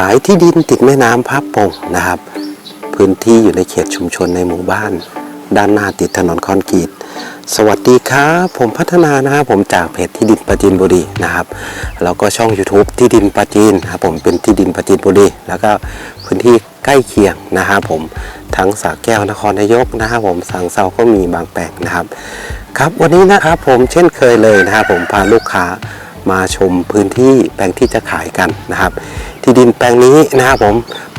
ขายที่ดินติดแม่น้ำพับปงนะครับ พื้นที่อยู่ในเขตชุมชนในหมู่บ้าน ด้านหน้าติดถนนคอนกรีต สวัสดีครับผมพัฒนานะครับผมจากเพจที่ดินปราจีนบุรีนะครับแล้วก็ช่อง YouTube ที่ดินปราจีนนะครับผมเป็นที่ดินปราจีนบุรีแล้วก็พื้นที่ใกล้เคียงนะครับผมทั้งสระแก้วนครนายกนะครับผมสังเซาก็มีบางแปลงนะครับ ครับวันนี้นะครับผมเช่นเคยเลยนะครับผมพาลูกค้า มาชมพื้นที่แปลงที่จะขายกันนะครับ ที่ดินแปลงนี้นะครับผม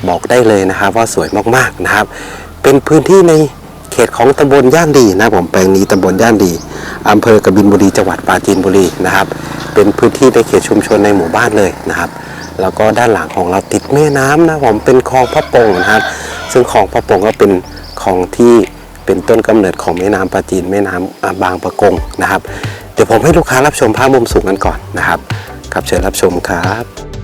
บอกได้เลยนะครับว่าสวยมากๆนะครับ เป็นพื้นที่ในเขตของตำบลย่านดีนะครับผมแปลงนี้ตำบลย่านดีอำเภอกบินบุรีจังหวัดปราจีนบุรีนะครับ เป็นพื้นที่ในเขตชุมชนในหมู่บ้านเลยนะครับ แล้วก็ด้านหลังของเราติดแม่น้ำนะผมเป็นคลองพระปงนะครับ ซึ่งคลองพระปงก็เป็นคลองที่เป็นต้นกำเนิดของแม่น้ำปราจีนแม่น้ำอ่าบางปะกงนะครับ เดี๋ยวผมให้ลูกค้ารับชมภาพมุมสูงกันก่อนนะครับครับเชิญรับชมครับ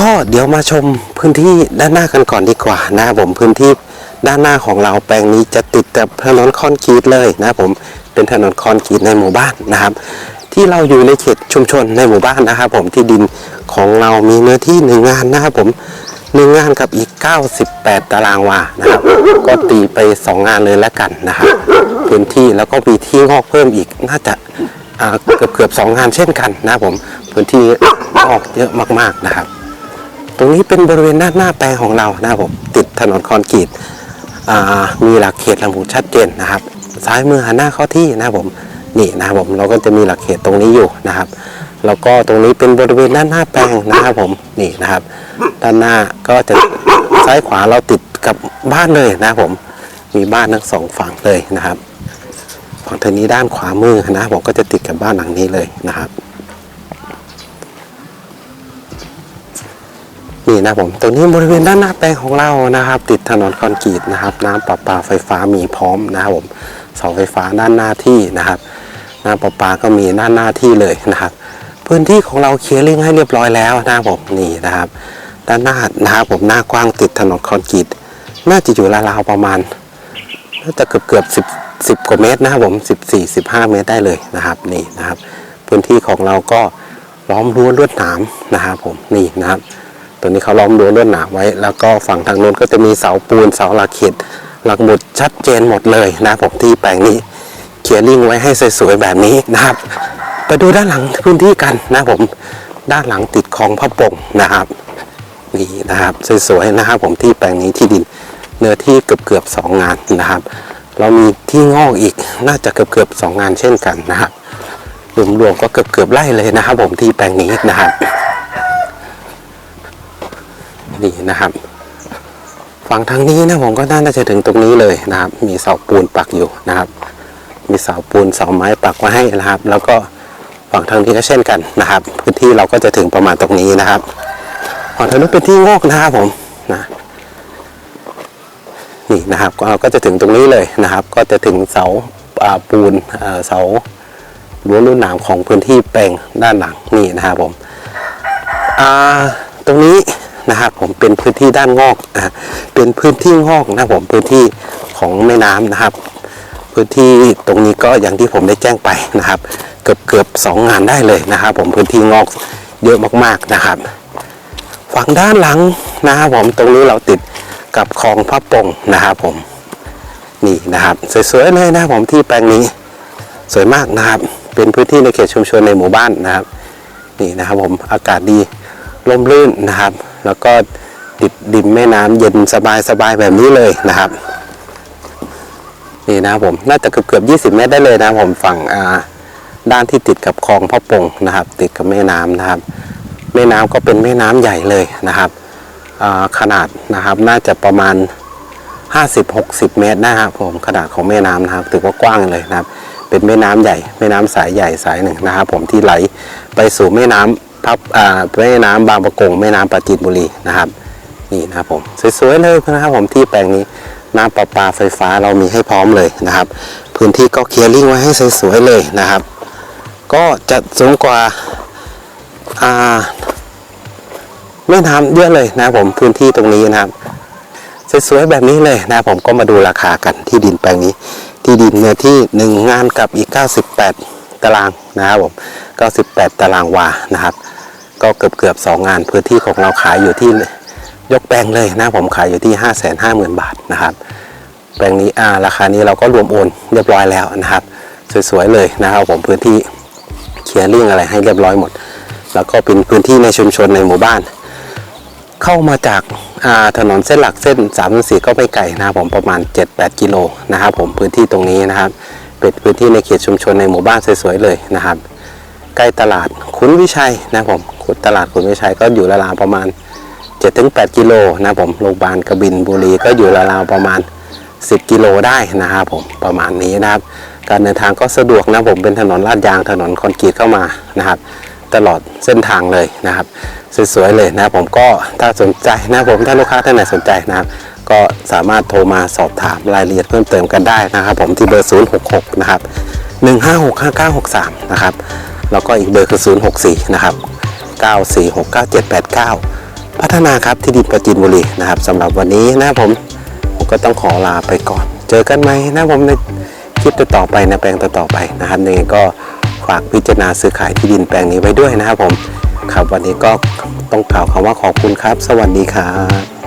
ก็เดี๋ยวมาชมพื้นที่ด้านหน้ากันก่อนดีกว่านะผมพื้นที่ด้านหน้าของเราแปลงนี้จะติดกับถนนคอนกรีตเลยนะผมเป็นถนนคอนกรีตในหมู่บ้านนะครับ ที่เราอยู่ในเขตชุมชนในหมู่บ้านนะครับผมที่ดินของเรามีเนื้อที่หนึ่งงานนะครับผมหนึ่งงานกับอีก 98 ตารางวานะครับ ก็ตีไป 2 งานเลยแล้วกันนะครับพื้นที่แล้วก็มีที่งอกเพิ่มอีกน่าจะเกือบเกือบสองงานเช่นกันนะผมพื้นที่ออกเยอะมากๆนะครับ ตรงนี้เป็นบริเวณด้านหน้าแปลงของเรานะครับผมติดถนนคอนกรีตมีหลักเขตหลักหมุดชัดเจนนะครับ ซ้ายมือหันหน้าเข้าที่นะครับผมนี่นะครับผมเราก็จะมีหลักเขตตรงนี้อยู่นะครับแล้วก็ตรงนี้เป็นบริเวณด้านหน้าแปลงนะครับผมนี่นะครับ ด้านหน้าก็จะซ้ายขวาเราติดกับบ้านเลยนะครับผม มีบ้านทั้งสองฝั่งเลยนะครับฝั่งทางนี้ด้านขวามือนะผมก็จะติดกับบ้านหลังนี้เลยนะครับ นี่นะผมตรงนี้บริเวณด้านหน้าแปลงของเรานะครับ ติดถนนคอนกรีตนะครับ น้ำประปาไฟฟ้ามีพร้อมนะครับผมเสาไฟฟ้าด้านหน้าที่นะครับน้ำประปาก็มีด้านหน้าที่เลยนะครับ พื้นที่ของเราเคลียร์ลิงให้เรียบร้อยแล้วนะครับผมนี่นะครับ ด้านหน้านะครับผมหน้ากว้างติดถนนคอนกรีตน่าจะอยู่ราวๆประมาณน่าจะเกือบเกือบสิบสิบกว่าเมตรนะครับผมสิบสี่สิบห้าเมตรได้เลยนะครับนี่นะครับ พื้นที่ของเราก็ล้อมรั้วลวดหนามนะครับผมนี่นะครับ ตัวนี้เขาล้อมรั้วลวดหนามไว้ แล้วก็ฝั่งทางโน้นก็จะมีเสาปูนเสาหลักเขตหลักหมุดชัดเจนหมดเลยนะผมที่แปลงนี้ลียร์ลิงไว้ให้สวยๆแบบนี้นะครับไปดูด้านหลังพื้นที่กันนะผมด้านหลังติดคลองพระปงนะครับนี่นะครับสวยๆนะครับผมที่แปลงนี้ที่ดินเนื้อที่เกือบเกือบๆสองงานนะครับ เรามีที่งอกอีกน่าจะเกือบเกือบๆสองงานเช่นกันนะครับรวมๆก็เกือบเกือบๆไร่เลยนะครับผมที่แปลงนี้นะครับ นี่นะครับ ฝั่งทางนี้นะผมก็น่าจะถึงตรงนี้เลยนะครับ มีเสาปูนปักอยู่นะครับ มีเสาปูนเสาไม้ปักไว้ให้นะครับ แล้วก็ฝั่งทางนี้ก็เช่นกันนะครับพื้นที่เราก็จะถึงประมาณตรงนี้นะครับฝั่งทางนู้นเป็นที่งอกนะครับผมนะนี่นะครับเราก็จะถึงตรงนี้เลยนะครับ ก็จะถึงเสาปูนเสารั้วรุ่นหนามของพื้นที่แปลงด้านหลังนี่นะครับผมตรงนี้ นะครับผมเป็นพื้นที่ด้านงอกเป็นพื้นที่งอกนะครับผมพื้นที่ของแม่น้ำนะครับ พื้นที่ตรงนี้ก็อย่างที่ผมได้แจ้งไปนะครับ เกือบเกือบสองงานได้เลยนะครับ ผมพื้นที่งอกเยอะมากๆนะครับ ฝั่งด้านหลังนะครับผมตรงนี้เราติดกับคลองพระปงนะครับผมนี่นะครับ สวยๆเลยนะครับผมที่แปลงนี้สวยมากนะครับ เป็นพื้นที่ในเขตชุมชนในหมู่บ้านนะครับ นี่นะครับผมอากาศดีร่มรื่นนะครับ แล้วก็ติดดินแม่น้ำเย็นสบายสบายแบบนี้เลยนะครับนี่นะผมน่าจะเกือบเกือบ20เมตรได้เลยนะผมฝั่งอ่าด้านที่ติดกับคลองพ่อปงนะครับ ติดกับแม่น้ำนะครับ แม่น้ำก็เป็นแม่น้ำใหญ่เลยนะครับขนาดนะครับน่าจะประมาณ 50-60 เมตรนะครับผมขนาดของแม่น้ำนะครับถือว่ากว้างเลยนะครับ เป็นแม่น้ำใหญ่ แม่น้ำสายใหญ่สายหนึ่งนะครับ ผมที่ไหลไปสู่แม่น้ำ พับแม่น้ำบางประกงแม่น้ำปราจีนบุรีนะครับนี่นะครับผมสวยๆเลยนะครับผมที่แปลงนี้น้ำประปาไฟฟ้าเรามีให้พร้อมเลยนะครับ พื้นที่ก็เคลียร์ลิงไว้ให้สวยๆเลยนะครับ ก็จะสูงกว่าแม่น้ำเยอะเลยนะผมพื้นที่ตรงนี้นะครับสวยๆแบบนี้เลยนะผมก็มาดูราคากันที่ดินแปลงนี้ ที่ดินเนื้อที่หนึ่งงานกับอีก 98 ตารางนะครับผม 98 ตารางวานะครับ ก็เกือบเกือบสองงานพื้นที่ของเราขายอยู่ที่ยกแปลงเลยนะผมขายอยู่ที่ 5 5 0 0 0 0 บาทนะครับ แปลงนี้อ่าราคานี้เราก็รวมโอนเรียบร้อยแล้วนะครับ สวยๆเลยนะครับผมพื้นที่เคลียร์ลิงอะไรให้เรียบร้อยหมด แล้วก็เป็นพื้นที่ในชุมชนในหมู่บ้าน เข้ามาจากาถนนเส้นหลักเส้น3ามสี่ก็ไม่ไกลนะครับผมประมาณ 7-8 กิโลนะครับผมพื้นที่ตรงนี้นะครับ เป็นพื้นที่ในเขตชุมชนในหมู่บ้านสวยๆเลยนะครับ ใกล้ตลาดขุนวิชัยนะผมขุนตลาดขุนวิชัยก็อยู่ราวๆประมาณ 7-8 กิโลนะผมโรงพยาบาลกบินบุรีก็อยู่ราวๆประมาณ 10 กิโลได้นะครับผมประมาณนี้นะครับ การเดินทางก็สะดวกนะผมเป็นถนนลาดยางถนนคอนกรีตเข้ามานะครับ ตลอดเส้นทางเลยนะครับสวยๆเลยนะผมก็ถ้าสนใจนะผมถ้าลูกค้าท่านไหนสนใจนะครับก็สามารถโทรมาสอบถามรายละเอียดเพิ่มเติมกันได้นะครับ ผมที่เบอร์ 066 นะครับ 1565963 นะครับ แล้วก็อีกเบอร์คือ 064 นะครับ 9469789 พัฒนาครับที่ดินประจินบุรีนะครับสำหรับวันนี้นะผมผมก็ต้องขอลาไปก่อน เจอกันไหมนะผมในคลิปต่อไปในะแปลงต่อไปนะครับยังไงก็ฝากพิจารณาซื้อขายที่ดินแปลงนี้ไว้ด้วยนะครับผมครับวันนี้ก็ต้องกล่าวคำว่าขอบคุณครับ สวัสดีครับ